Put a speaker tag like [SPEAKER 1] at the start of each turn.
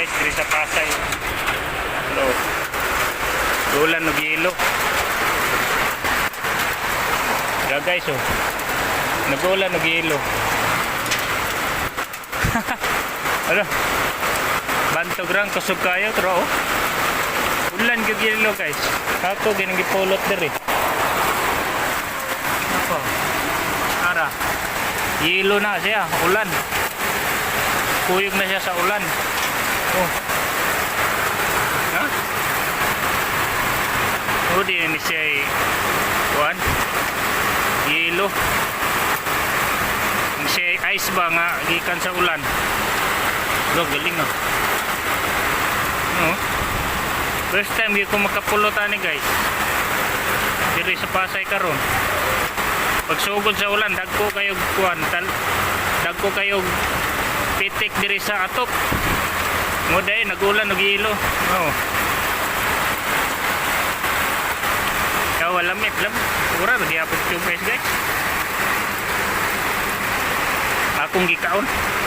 [SPEAKER 1] guys, diri sa Pasay. Hello. Ulan og yelo. Ya guys oh. Nagulan og yelo. ano? Bantog rang kusog kayo pero oh. Ulan kag yelo guys. Ako ginang gipulot diri. Ako. Ara. Yelo na siya, ulan. Kuyog na siya sa ulan. Oh. Ha? Oh, di ni siya kuan. Yelo. Ni siya ice ba nga gikan sa ulan. Lo galing oh. Oh. First time di ko makapulot ani guys. Diri sa Pasay karon. Pagsugod sa ulan, dagko kayo kuan tal dagko kayo pitik diri sa atop. Mo day nagulan og ilo. Oh. Kaya wala mit lam. Ura ba di apot yung guys. Akong gikaon.